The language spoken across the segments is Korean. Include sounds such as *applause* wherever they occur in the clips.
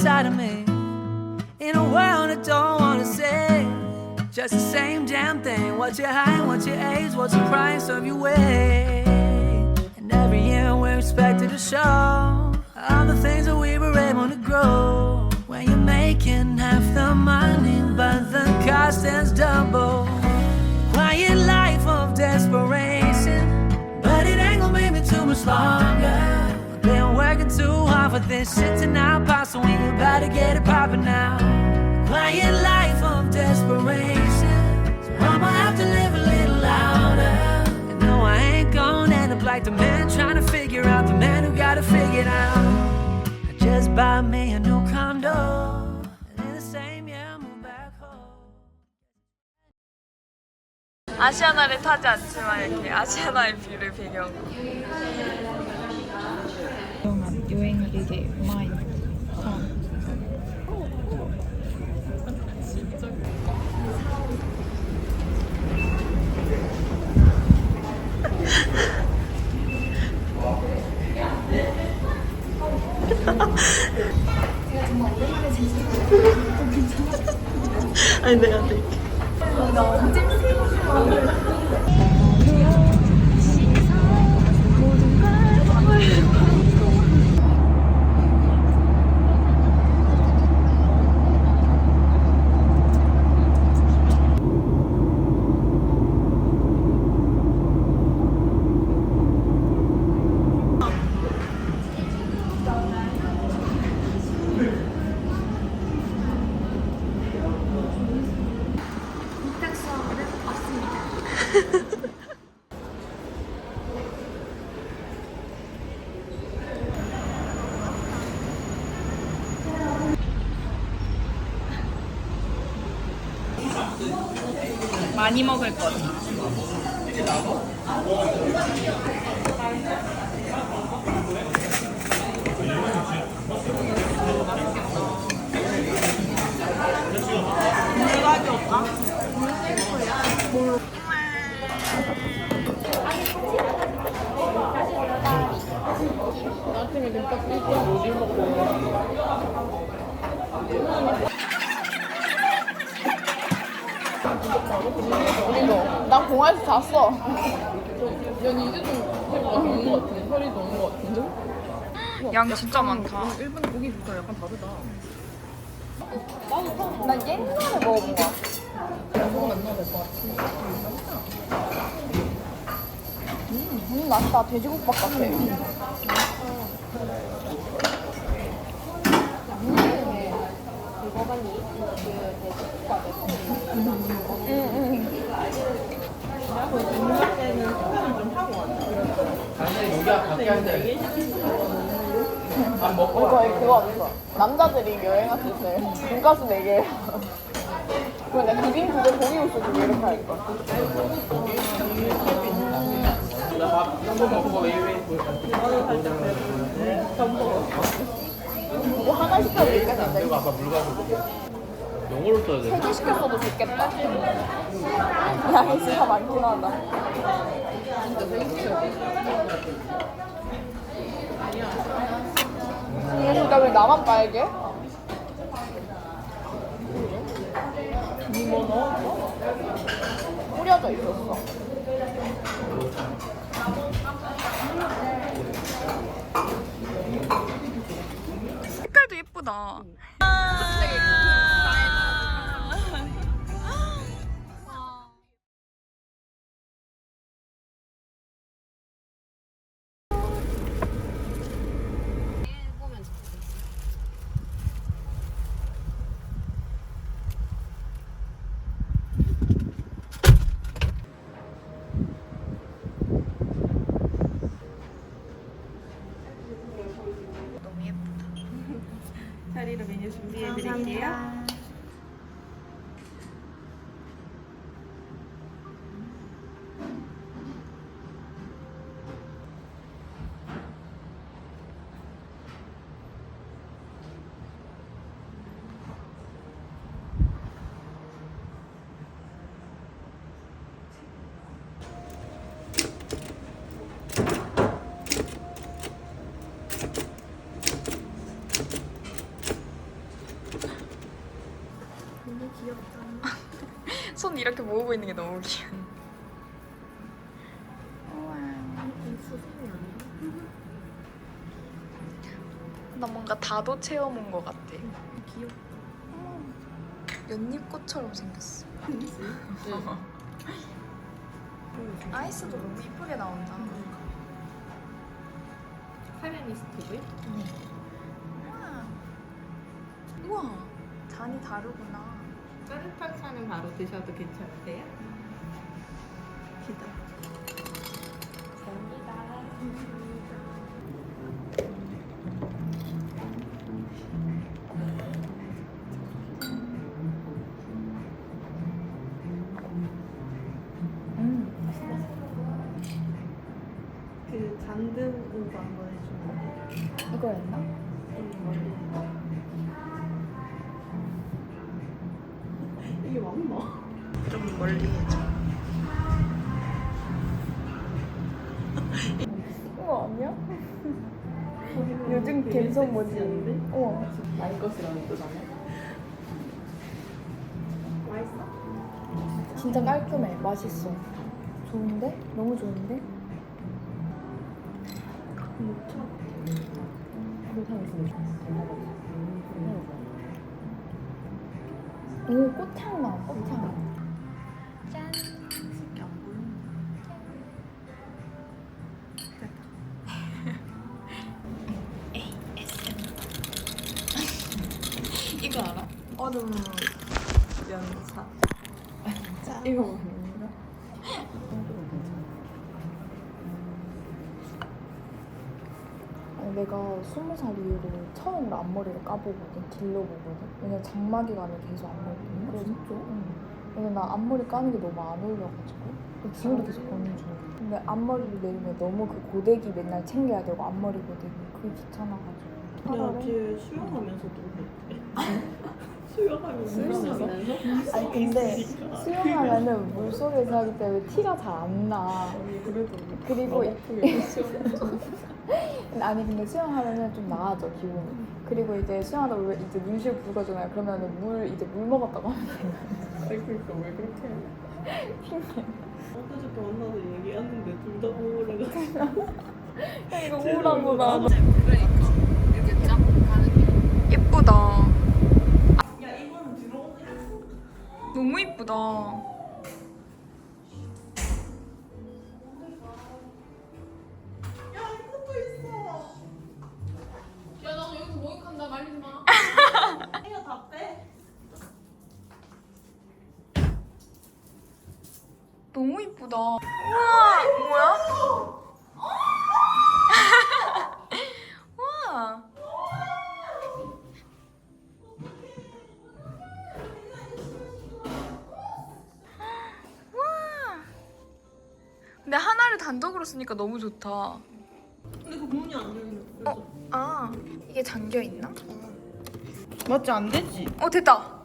inside of me. In a world I don't wanna say. Just the same damn thing. What's your height? What's your age? What's the price of your way? And every year we're expected to show all the things that we were able to grow. When you're making half the money, but the cost is double. Quiet life of desperation, but it ain't gonna make me too much longer this shit to not pop, so we about to get it poppin' now. Quiet life of desperation, so I'ma have to live a little louder. And no, I ain't gonna end up like the man trying to figure out the man who got to figure it out. I just bought me a new condo, and in the same year I moved back home. 아시아나를 타지 않지만 이렇게 아시아나의 뷰를 배경. 아니 내가 될게. 많이 먹을 거 공항에서 잤어. 연 이제 좀 오는 것 같은데 혈이 도는 것 같은데. 양 진짜 많다. 일본 고기 국가 약간 다르다. 난 옛날에 먹어본 거 같아. 그건 안 넣어도 될것 같아. 음, 맛있다. 돼지국밥 같아. 어, 저희 그 거 왔어. 남자들이 여행 갔을 때 돈가스 4개. 근데 비빔 두개 고기 육수 두개 이렇게 할 거야. 이거 하나 시켜도 있겠는데? 영어로 써야 돼. 세개 시켰어도 좋겠다. 양이 진짜 많긴 하다. 이게 진짜 왜 나만 빨개? 뭐 넣었어? 뿌려져 있었어. 색깔도 예쁘다. 손 이렇게 모으고 있는 게 너무 귀여워. 나 뭔가 다도 체험 온 것 같아. 귀엽다. 연잎꽃처럼 생겼어. 아이스도 너무 이쁘게 나온다. 카레미스트고요? 우와. 우와. 잔이 다르구나. 짜르파차는 바로 드셔도 괜찮으세요? 기다. 그 갬성 뭐지? 우와. 나의 것이라는 뜻 아니야? 맛있어? 진짜 깔끔해. 맛있어. 좋은데? 너무 좋은데? 오, 꽃향 나, 꽃향. 스무 살 이후로 처음으로 앞머리를 까보거든, 길러보거든. 왜냐면 장마 기간에 계속 앞머리. 그래, 진짜? 응. 왜냐면 나 앞머리 까는 게 너무 안 어울려가지고. 근데 지금도 계속 고민 중이야. 근데 앞머리를 내리면 너무 그 고데기 맨날 챙겨야 되고, 앞머리 고데기. 그게 귀찮아가지고. 근데 어제 수영하면서도 그랬대. *laughs* 수영하면서? 아니 근데 수영하면은 물 속에서 하기 때문에 티가 잘 안 나. 그래도 그리고 예쁘게 수영. 아니 근데 수영하면은 좀 나아져 기분이. 그리고 이제 수영하다 보면 이제 눈시울 붉어지나요? 그러면은 물 이제 물 먹었다고 하면 돼요. 아니 그러니까 왜 그렇게 해? 핑계. 엊그저께 만나서 얘기하는데 둘 다 우울해가지고 야 이거 우울한 거다. 이렇게 쫙 가는 게 예쁘다. 야 이거는 들어오네 너무 예쁘다. 너무 예쁘다. 우와 뭐야? 와. 와. 근데 하나를 단독으로 쓰니까 너무 좋다. 근데 그 문이 안 열려 어? 아 이게 잠겨 있나? 맞지 안 되지? 어 됐다.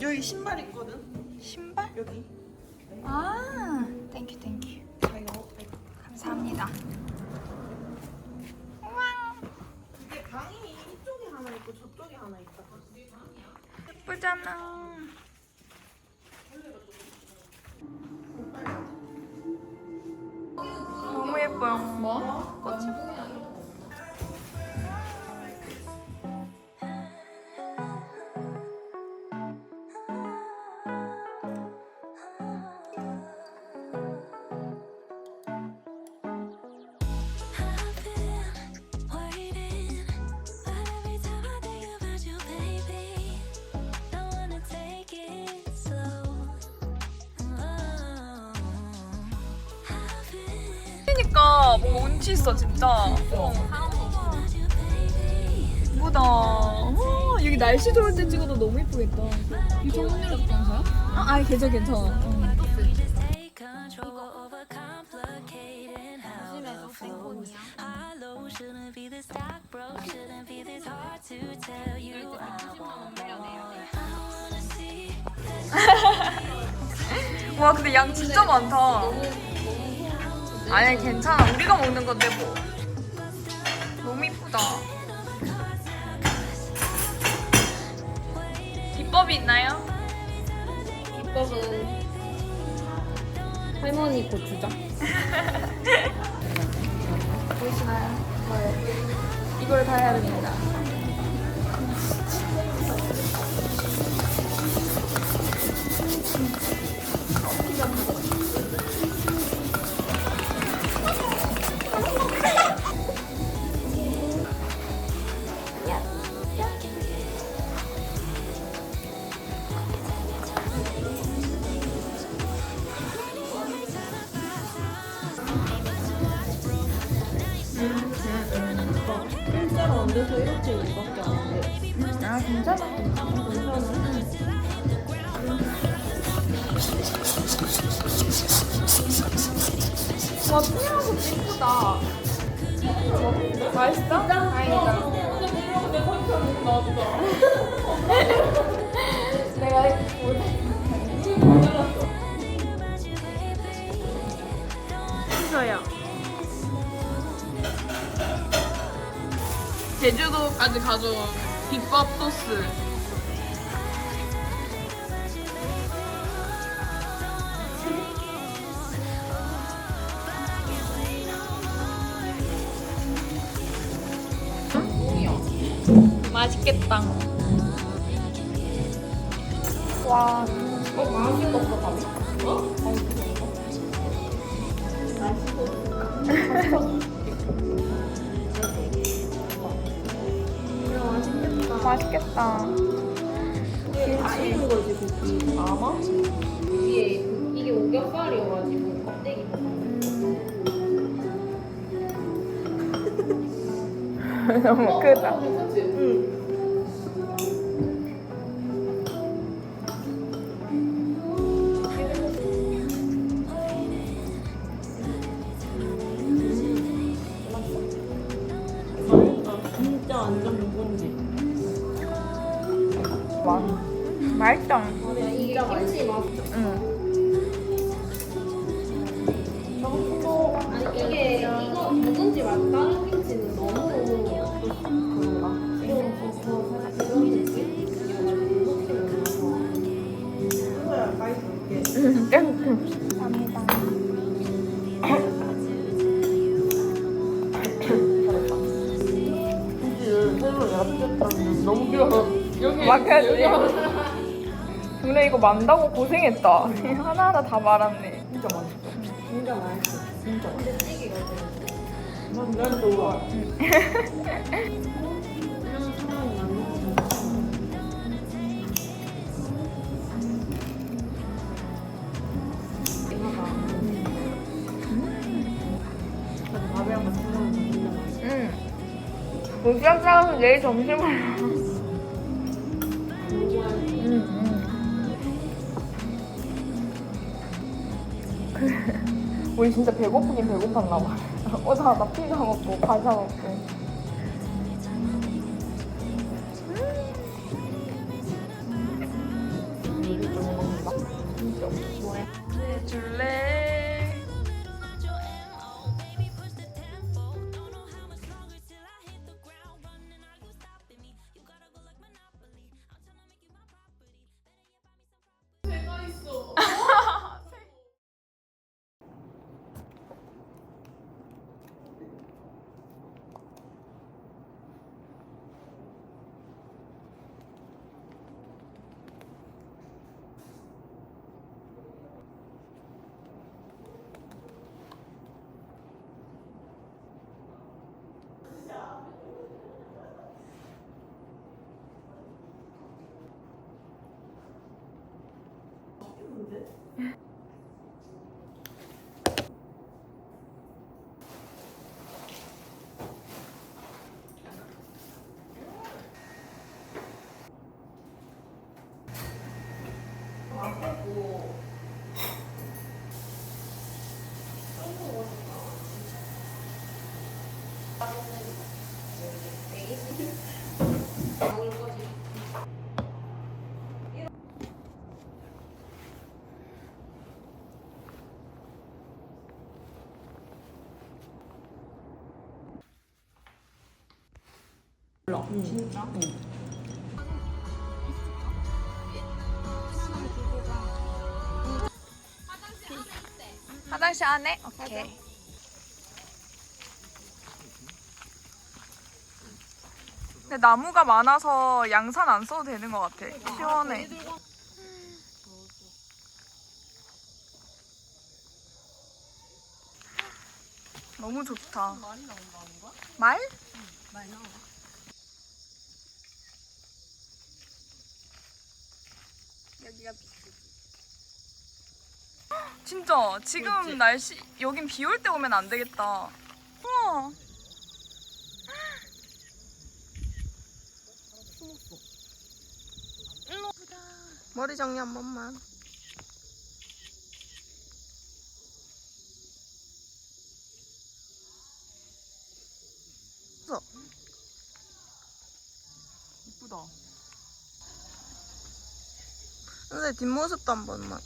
여기 신발 있거든 신발? 여기 Ah, thank you, thank you. 뭔가 운치 있어 진짜. 어. 예쁘다. 어, 여기 날씨 좋을 때 찍어도 너무 예쁘겠다. 이거 언니랑 동사야? 아, 아니 괜찮아 괜찮아. 어. 와 근데 양 진짜 많다. 아니 괜찮아. 우리가 먹는 건데 뭐. 너무 이쁘다. 비법이 있나요? 비법은 할머니 고추장. *laughs* 보이시나요? 저의 이걸 다 해야 됩니다. 있어요. 제주도까지 가져온 비법 소스. 맛있겠다. 와 맛있겠다. 다 익은 거지, 고기. 아마? 위에 이게 오겹살이어가지고 껍데기 너무 크다. 진 막혀야지. 근데 이거 만다고 고생했다. 하나하나 다 말았네. 진짜 맛있어. 진짜 맛있어. 진짜 맛있어. 난, 난 좋아. 만든 거. 밥이랑 같이 먹으면 진짜 맛있어. 응. 도시락 싸가서 내일 점심을. 우리 진짜 배고프긴 배고팠나 봐. *laughs* 오자마자 피자 먹고 과자 먹고. 힘든데? 응. 음. 진짜? 응. 화장실 안에? 어, 오케이. 근데 나무가 많아서 양산 안 써도 되는 것 같아. 그러니까. 시원해. 아, 너무 좋다. 말? 말 나와. 진짜 지금 날씨 여긴 비 올 때 오면 안 되겠다. 우와. 머리 정리 한 번만. 이쁘다. 선생 뒷모습도 한 번만.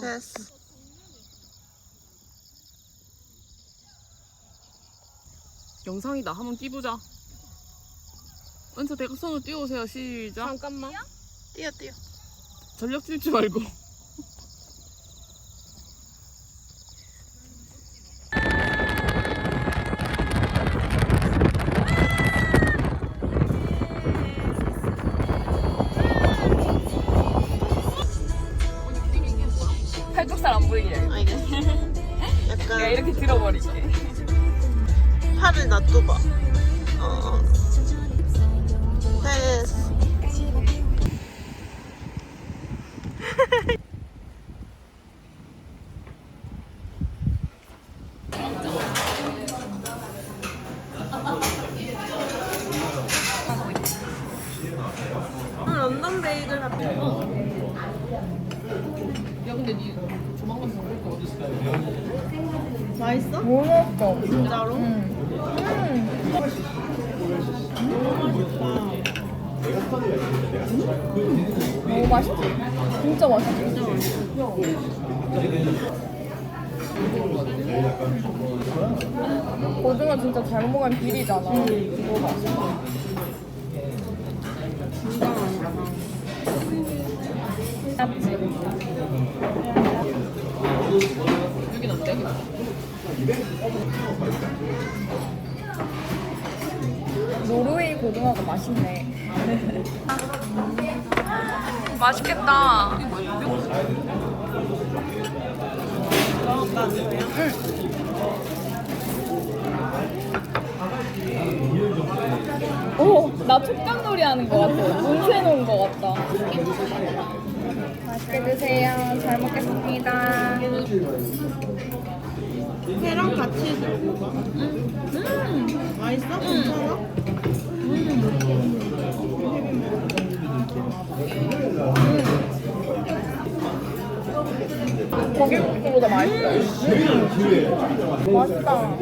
됐어. 영상이다. 한번 띄보자. 은서 대각선으로 띄워오세요. 시작. 잠깐만. 뛰어 뛰어. 전력 질지 말고. 팔뚝살 안 보이게. 알겠어. *laughs* 약간 내가 이렇게 들어버릴게. 팔을 놔둬봐. 어. 됐어. *laughs* 고등어 진짜 잘 먹으면 비리잖아. 너무 맛있어. 짭지? 여긴 어때? 노르웨이 고등어가 맛있네. *laughs* 맛있겠다. 오, 나 촉감놀이 하는 것 같아. 문세 놓은 것 같다. 맛있게 드세요. 잘 먹겠습니다. 회랑 같이 들고 가. 음. 맛있어? 괜찮아? 고기 먹기보다 맛있어. 맛있다.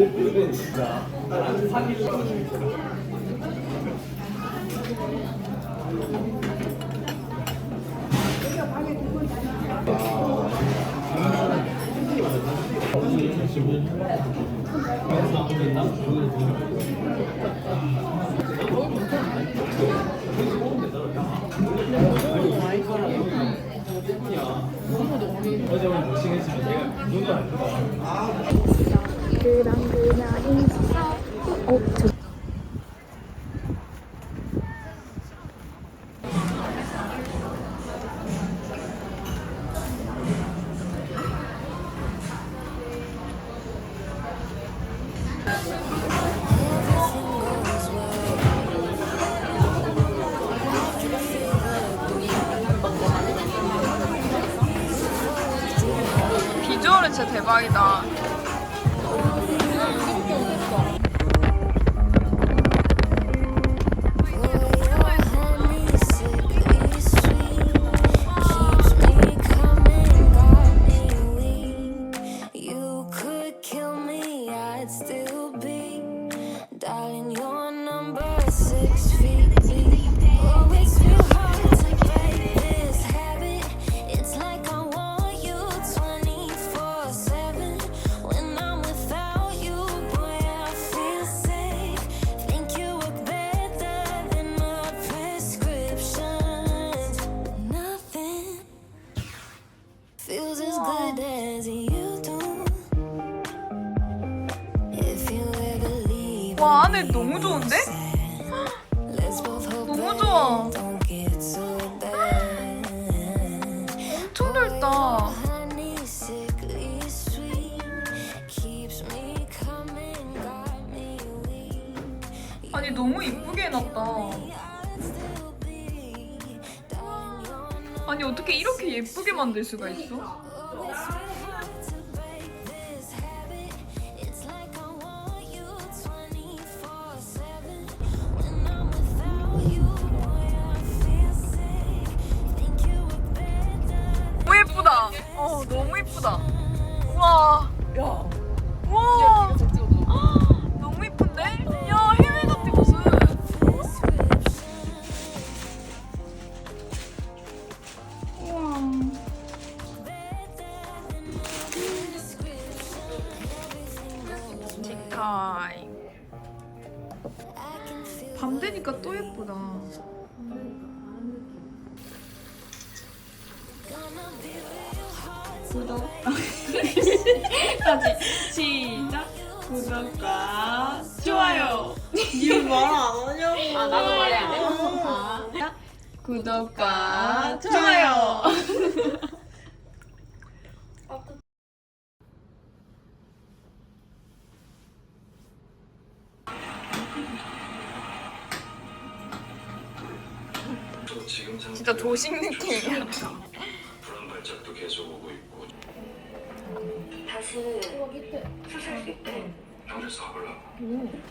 비 와 안에 너무 좋은데? 너무 좋아. 엄청 넓다. 아니 너무 이쁘게 해놨다. 아니 어떻게 이렇게 예쁘게 만들 수가 있어? 예쁘다. 와. 야. 와. 구독과 좋아요. 말안 하냐고. 아 나도 말해 안 해? 아. 구독과 좋아요. 또 지금 상태 진짜 조식 느낌이야. 불안 발작도 계속 오고 있고 다시 병 실에서 가보려고 음.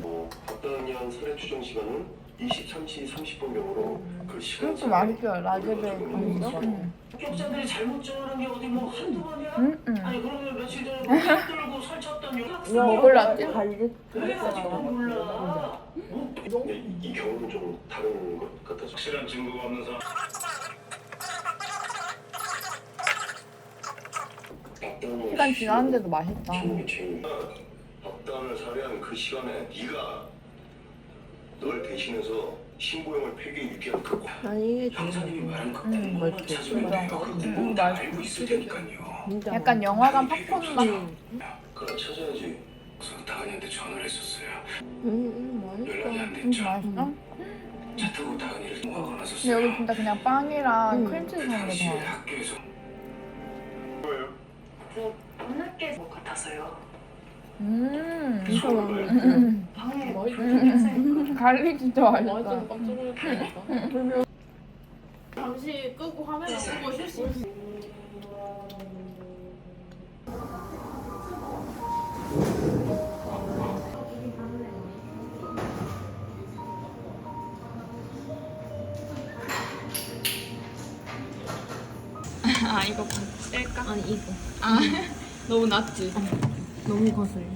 뭐 박다은양 살해 추정 시간은 23시 30분경으로 그 시간 진짜 맛있죠 라즈베리 맛있어? 응. 합격자들이 잘못 정하는 게 어디 뭐 한두 번이야? 응, 응. 아니 그러면 며칠 전에 *laughs* 뭐 들고 설쳤던 여자 먹을란지? 그래가지고 몰라 근데 이 경우는 좀 다른 것 같아서 확실한 증거가 없는 사람 박다은은 시간 지났는데도 맛있다. 박다은을 살해한 그 시간에 네가 널 대신해서 신고형을 폐기해 유기한 그 아니 형사님이 말한 그 음, 공무원을 찾으면 내가 그다 알고 있을 테니까요. 약간 영화관 팝콘 맛. 그걸 찾아야지. 그래서 다은이한테 전화를 했었어요? 응 연락이 안 진짜 됐죠? 맛있어? 차 타고 다은이를 근데 났었어요. 여기 진짜 그냥 빵이랑 크림치즈 사는 게 당신의 더. 학교에서 음. 서울로요? 음. 음. 갈릭 *laughs* 진짜 맛있다. 잠시 끄고 화면을 끄고 쉴수 있어. 아 이거 뺄까? 아니 이거. 아 너무 낮지. 너무 거슬려.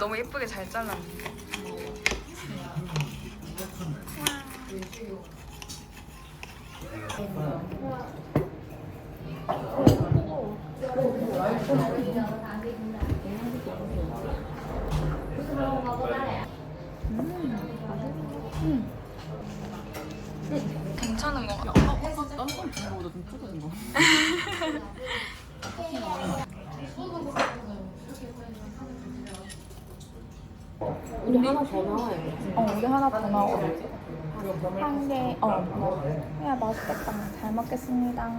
너무 예쁘게 잘 잘랐네. 괜찮은 것 같아. 우리 하나 더 나와요. 어, 우리 하나 더 나오고. 한 개, 어. 야, 맛있겠다. 잘 먹겠습니다.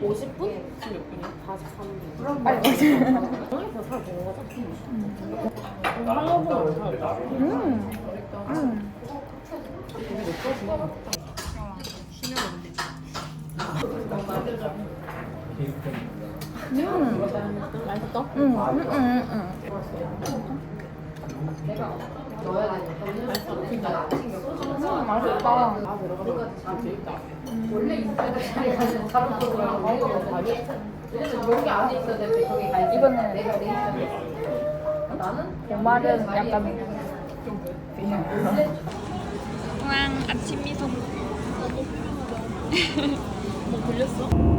50분? 지금 몇 분이야? 43분. 빨리 먹자. 저녁에서 살 먹는 거죠? 음. 음. 맛있어? 음. 음. 음. 음. 음, 맛있다. 이거는 고말은 약간 우왕 아침 미소. 뭐 걸렸어?